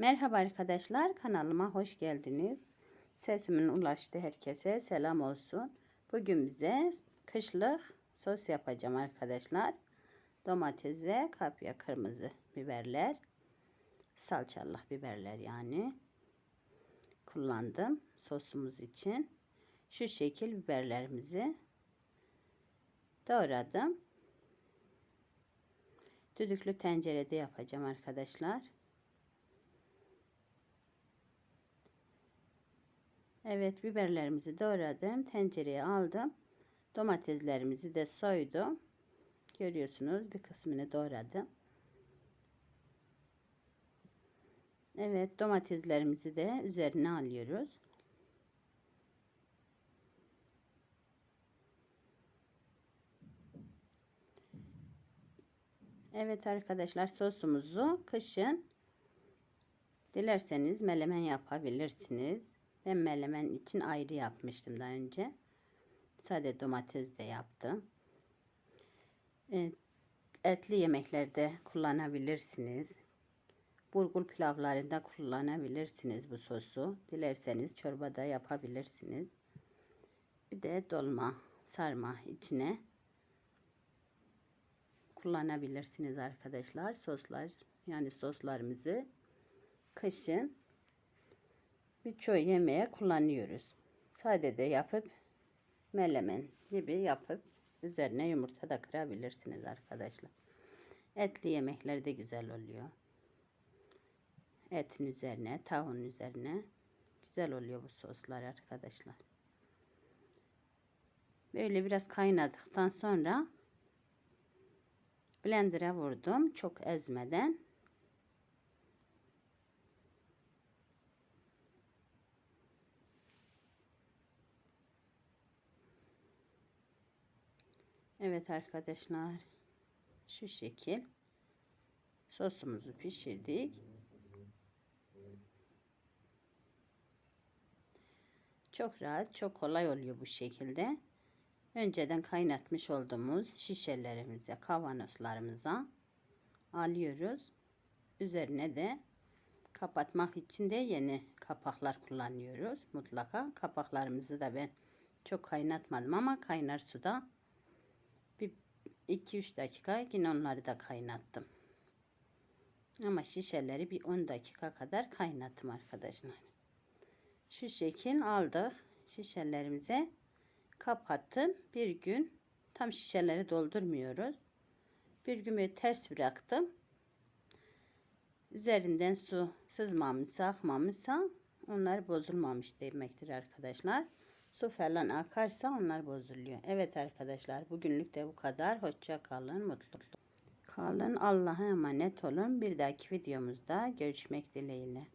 Merhaba arkadaşlar kanalıma hoş geldiniz. Sesimin ulaştı herkese selam olsun. Bugün bize kışlık sos yapacağım arkadaşlar. Domates ve kapya kırmızı biberler. Salçalı biberler yani. Kullandım sosumuz için. Şu şekil biberlerimizi doğradım. Düdüklü tencerede yapacağım arkadaşlar. Evet biberlerimizi doğradım. Tencereye aldım. Domateslerimizi de soydum. Görüyorsunuz bir kısmını doğradım. Evet domateslerimizi de üzerine alıyoruz. Evet arkadaşlar sosumuzu kışın dilerseniz melemen yapabilirsiniz. Ben melemen için ayrı yapmıştım daha önce. Sade domates de yaptım. Evet, etli yemeklerde kullanabilirsiniz. Burgul pilavlarında kullanabilirsiniz bu sosu. Dilerseniz çorbada yapabilirsiniz. Bir de dolma, sarma içine kullanabilirsiniz arkadaşlar. Soslar yani soslarımızı kışın birçok yemeğe kullanıyoruz. Sade de yapıp melemen gibi yapıp üzerine yumurta da kırabilirsiniz arkadaşlar. Etli yemekler de güzel oluyor. Etin üzerine, tavuğun üzerine güzel oluyor bu soslar arkadaşlar. Böyle biraz kaynadıktan sonra blender'a vurdum çok ezmeden. Evet arkadaşlar şu şekil sosumuzu pişirdik. Çok rahat, çok kolay oluyor bu şekilde. Önceden kaynatmış olduğumuz şişelerimize, kavanozlarımıza alıyoruz. Üzerine de kapatmak için de yeni kapaklar kullanıyoruz. Mutlaka kapaklarımızı da ben çok kaynatmadım ama kaynar suda 2-3 dakika yine onları da kaynattım. Ama şişeleri bir 10 dakika kadar kaynattım arkadaşlar. Şu şekil aldık şişelerimize kapattım. Bir gün tam şişeleri doldurmuyoruz. Bir gün ters bıraktım. Üzerinden su sızmamışsa akmamışsa onlar bozulmamış demektir arkadaşlar. Su falan akarsa onlar bozuluyor. Evet arkadaşlar bugünlük de bu kadar. Hoşça kalın. Mutlu kalın. Allah'a emanet olun. Bir dahaki videomuzda görüşmek dileğiyle.